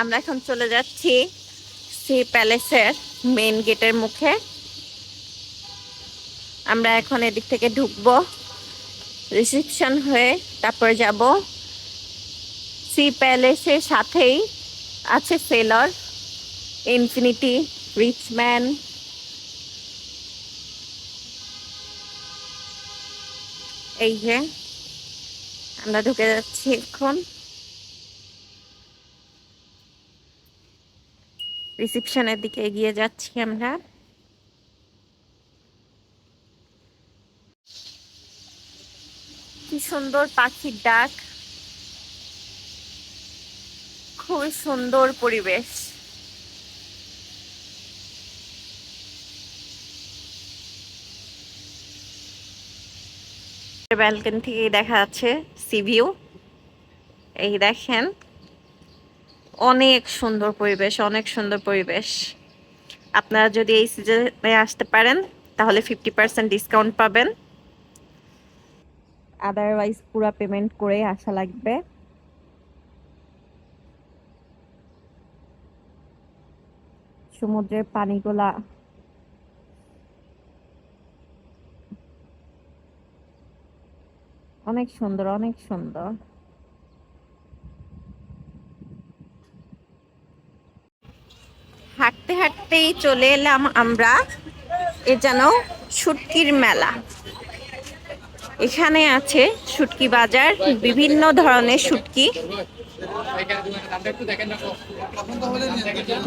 আমরা এখন চলে যাচ্ছি সি প্যালেসের মেইন গেটের মুখে। আমরা এখন এদিক থেকে ঢুকবো, রিসেপশন হয়ে তারপর যাব। সি প্যালেসের সাথেই আছে সেলর, ইনফিনিটি রিচম্যান এই যে, আমরা ঢুকে যাচ্ছি এখন। রিসেপশনের দিকে এগিয়ে যাচ্ছি আমরা। কি সুন্দর পাখির ডাক। খুবই সুন্দর পরিবেশ। ব্যালকনি থেকে দেখা যাচ্ছে সি ভিউ। এই দেখেন অনেক সুন্দর পরিবেশ, অনেক সুন্দর পরিবেশ। আপনারা যদি এই সিজনে আসতে পারেন, তাহলে ফিফটি পার্সেন্ট ডিসকাউন্ট পাবেন। আদারওয়াইজ পুরো পেমেন্ট করে আসা লাগবে। সমুদ্রের পানিগুলা অনেক সুন্দর অনেক সুন্দর হাঁটতে হাঁটতেই চলে এলাম আমরা। এ যেন শুটকির মেলা। এখানে আছে শুটকি বাজার, বিভিন্ন ধরনের শুটকি।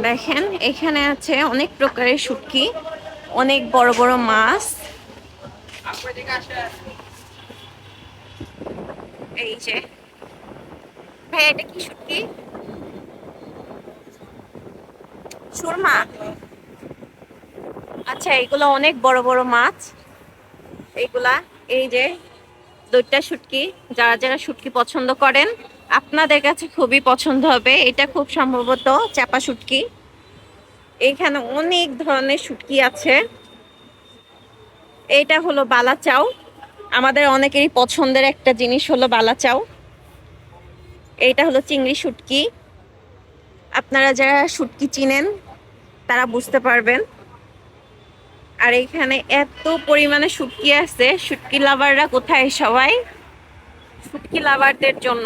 দেখেন, এখানে আছে অনেক প্রকারের শুটকি, অনেক বড় বড় মাছ। এই যে, ভাই, এটা কি শুটকি? সুরমা আচ্ছা এগুলো অনেক বড় বড় মাছ। এইগুলা, এই যে দুইটা শুটকি, যারা যারা শুটকি পছন্দ করেন, আপনাদের কাছে খুবই পছন্দ হবে। এটা খুব সম্ভবত চাপা শুটকি। এখানে অনেক ধরনের শুটকি আছে। এইটা হলো বালা চাউ। আমাদের অনেকেরই পছন্দের একটা জিনিস হলো বালা চাউ। এইটা হলো চিংড়ি শুটকি। আপনারা যারা শুটকি চিনেন তারা বুঝতে পারবেন। আর এখানে এত পরিমাণে শুটকি আছে। শুটকি লাভাররা কোথায় সবাই? শুটকি লাভারদের জন্য।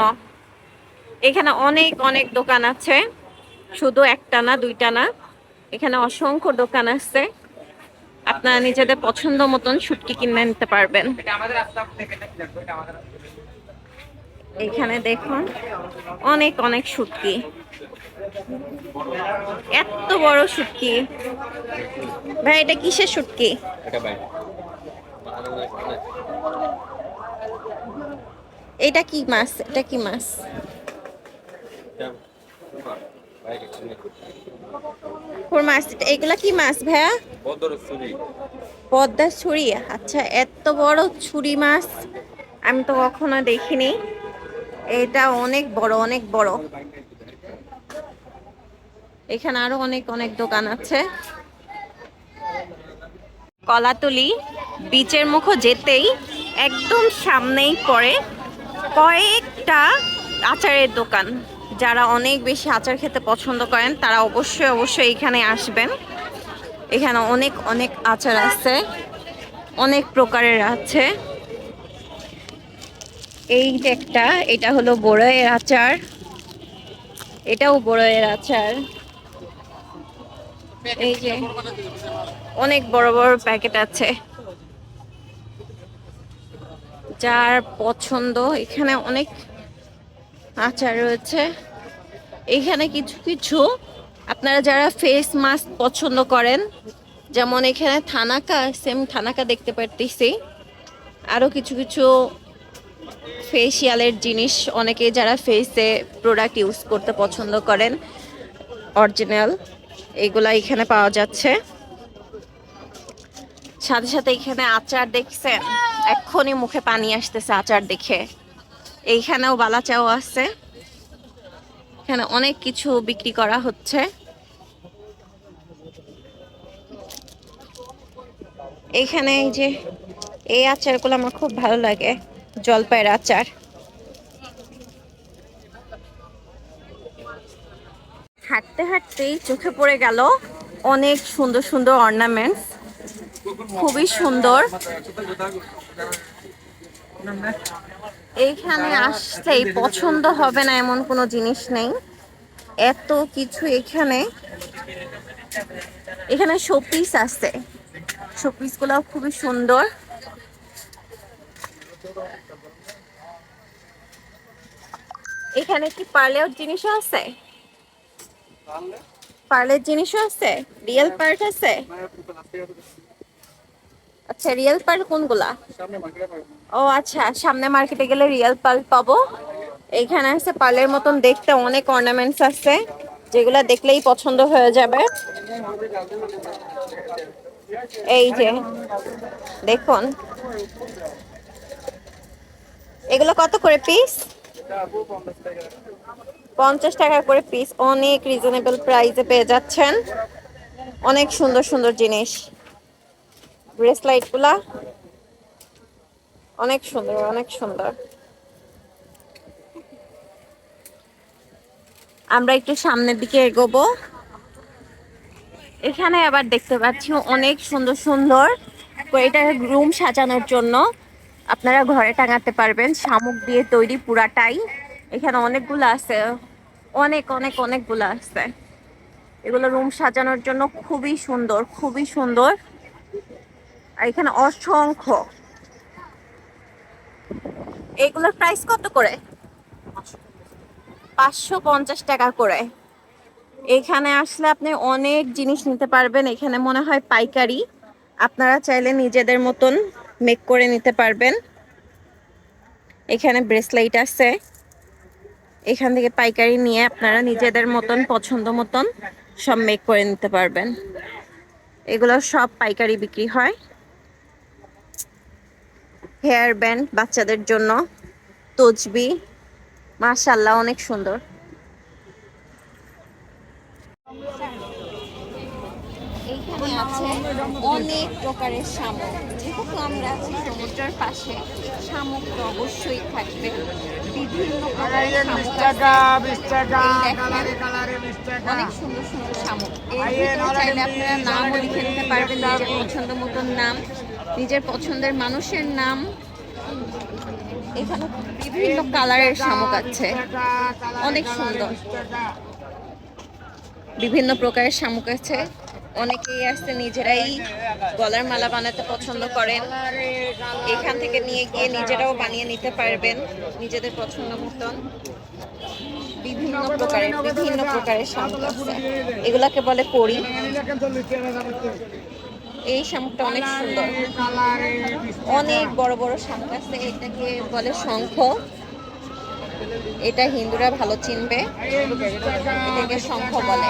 এখানে অনেক অনেক দোকান আছে। শুধু একটা না, দুইটা না। এখানে অসংখ্য দোকান আছে। আপনারা নিজেদের পছন্দ মতন শুটকি কিনে নিতে পারবেন। এখানে দেখুন, অনেক অনেক শুটকি। এত বড় শুটকি ভাই এটা কিসের শুটকি এটা কি মাছ? এটা কি মাছ? মাছ। এগুলা কি মাছ ভাইয়া? বদর সুরি পদ্মা ছুরি? আচ্ছা এত বড় ছুরি মাছ আমি তো কখনো দেখিনি। এটা অনেক বড় অনেক বড়। এখানে আরও অনেক অনেক দোকান আছে। কলাতলি বিচের মুখ যেতেই একদম সামনেই পড়ে কয়েকটা আচারের দোকান। যারা অনেক বেশি আচার খেতে পছন্দ করেন, তারা অবশ্যই অবশ্যই এখানে আসবেন। এখানে অনেক অনেক আচার আছে। অনেক প্রকারের আছে। এই যে একটা, এটা হলো বড়য়ের আচার। এটাও বড়য়ের আচার। এই যে, অনেক বড় বড় প্যাকেট আছে। যার পছন্দ, এখানে অনেক আচার রয়েছে। এখানে কিছু কিছু, আপনারা যারা ফেস মাস্ক পছন্দ করেন, যেমন এখানে থানাকা সেম থানাকা দেখতে পারতেছি। আরও কিছু কিছু ফেসিয়ালের জিনিস, অনেকে যারা ফেসে প্রোডাক্ট ইউজ করতে পছন্দ করেন অরিজিনাল এগুলা এখানে পাওয়া যাচ্ছে। সাথে সাথে এখানে আচার দেখছেন, এক্ষুনি মুখে পানি আসতেছে আচার দেখে। এইখানেও বালাচাও আছে। এখানে অনেক কিছু বিক্রি করা হচ্ছে। এইখানে এই যে, এই আচারগুলো আমার খুব ভালো লাগে, জলপাইয়ের আচার। হাঁটতে হাঁটতেই চোখে পড়ে গেল অনেক সুন্দর সুন্দর অর্নামেন্টস খুবই সুন্দর। এইখানে আসলেই পছন্দ হবে না এমন কোনো জিনিস নেই। এত কিছু এখানে। এখানে শোপিস আছে। শোপিসগুলো খুবই সুন্দর। এখানে কি পার্লের জিনিসও আছে? পার্লের জিনিসও আছে? রিয়েল পার্ট আছে? আচ্ছা রিয়েল পার্ট কোনগুলা? ও আচ্ছা সামনে মার্কেটে গেলে রিয়েল পার্ল পাবো। এইখানে আছে পার্লের মতন দেখতে অনেক অর্নামেন্টস আছে যেগুলা দেখলেই পছন্দ হয়ে যাবে। এই যে দেখুন। এগুলো কত করে পিস পঞ্চাশ টাকা করে পিস অনেক রিজনেবল প্রাইসে পেয়ে যাচ্ছেন। অনেক সুন্দর সুন্দর জিনিস। ব্রেসলাইটগুলা অনেক সুন্দর অনেক সুন্দর। আমরা একটু সামনের দিকে এগোবো। এখানে আবার দেখতে পাচ্ছি অনেক সুন্দর সুন্দর এটা রুম সাজানোর জন্য। আপনারা ঘরে টাঙাতে পারবেন, শামুক দিয়ে তৈরি পুরাটাই। এখানে অনেকগুলো আছে। অনেক অনেক, অনেকগুলো আছে। এগুলো রুম সাজানোর জন্য খুবই সুন্দর খুবই সুন্দর। আর এখানে অসংখ্য। এগুলোর প্রাইস কত করে? পাঁচশো পঞ্চাশ টাকা করে। এখানে আসলে আপনি অনেক জিনিস নিতে পারবেন। এখানে মনে হয় পাইকারি। আপনারা চাইলে নিজেদের মতন মেক করে নিতে পারবেন। এখানে ব্রেসলাইট আছে। এখান থেকে পাইকারি নিয়ে আপনারা নিজেদের মতন, পছন্দ মতন সব মেক করে নিতে পারবেন। এগুলো সব পাইকারি বিক্রি হয়। হেয়ার ব্যান্ড বাচ্চাদের জন্য। তজবি মাশাল্লাহ অনেক সুন্দর। এইখানে আছে অনেক প্রকারের শামুক যেহেতু আমরা আছি সমুদ্রের পাশে শামুক তো অবশ্যই থাকবে। বিভিন্ন প্রকারের অনেক সুন্দর সুন্দর শামুক। ভিতরে চাইলে আপনারা নামও লিখে নিতে পারবেন নিজের পছন্দ মতন নাম নিজের পছন্দের মানুষের নাম। এখানে বিভিন্ন কালারের শামুক আছে। অনেক সুন্দর। বিভিন্ন প্রকারের শামুক আছে। অনেকেই আসতে নিজেরাই গলার মালা বানাতে পছন্দ করেন। এখান থেকে নিয়ে গিয়ে নিজেরাও বানিয়ে নিতে পারবেন নিজেদের পছন্দ মতন। বিভিন্ন প্রকারের বিভিন্ন প্রকারের শামুক আছে। এগুলাকে বলে পরি এই শামুকটা অনেক সুন্দর। অনেক বড় বড় শামুক আছে, এটাকে বলে শঙ্খ। এটা হিন্দুরা ভালো চিনবে। এটাকে শঙ্খ বলে।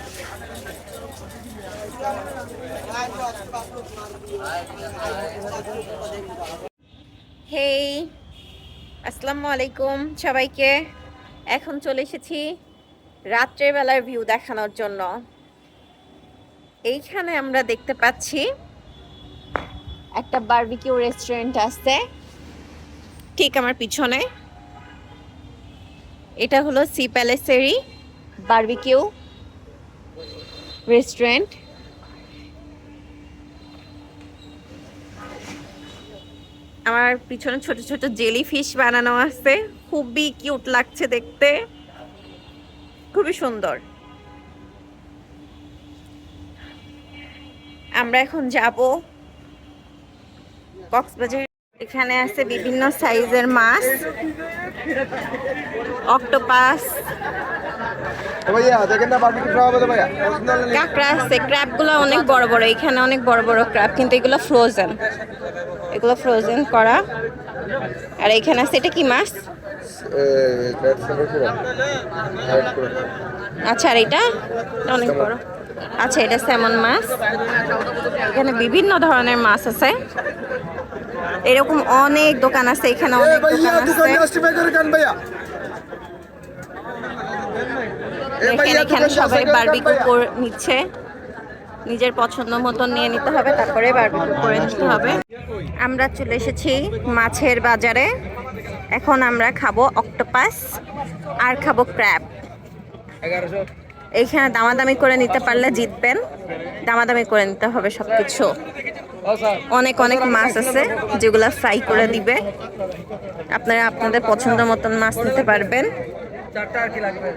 হেই আসসালামু আলাইকুম সবাইকে। এখন চলে এসেছি রাত্রের বেলার ভিউ দেখানোর জন্য। এইখানে আমরা দেখতে পাচ্ছি একটা বার্বিকিউ রেস্টুরেন্ট আছে। ঠিক আমার পিছনে। এটা হলো সি প্যালেসেরই বারবিকিউ রেস্টুরেন্ট। আমার পিছনে ছোট ছোট জেলি ফিশ বানানো আছে। খুবই কিউট লাগছে দেখতে। খুবই সুন্দর। আমরা এখন যাব কক্সবাজার। এখানে আছে বিভিন্ন সাইজের মাছ, অক্টোপাস কাঁকড়া আছে ক্র্যাপগুলো অনেক বড় বড় এখানে অনেক বড় বড় ক্র্যাপ কিন্তু এগুলো ফ্রোজেন এগুলো ফ্রোজেন করা। আর এখানে আছে এটা কি মাছ? আচ্ছা আর এটা? অনেক বড়। আচ্ছা এটা স্যামন মাছ। এখানে বিভিন্ন ধরনের মাছ আছে। এরকম অনেক দোকান আছে এখানে অনেক দোকান আছে। এখানে সবাই বারবিকিউ করে নিচ্ছে। নিজের পছন্দ মতন নিয়ে নিতে হবে তারপরে বারবিকু করে নিতে হবে। আমরা চলে এসেছি মাছের বাজারে। এখন আমরা খাব অক্টোপাস আর খাব ক্র্যাব এইখানে দামাদামি করে নিতে পারলে জিতবেন। দামাদামি করে নিতে হবে সব কিছু অনেক অনেক মাছ আছে যেগুলো ফ্রাই করে দিবে। আপনারা আপনাদের পছন্দ মতন মাছ নিতে পারবেন। চারটা আর কি লাগবে?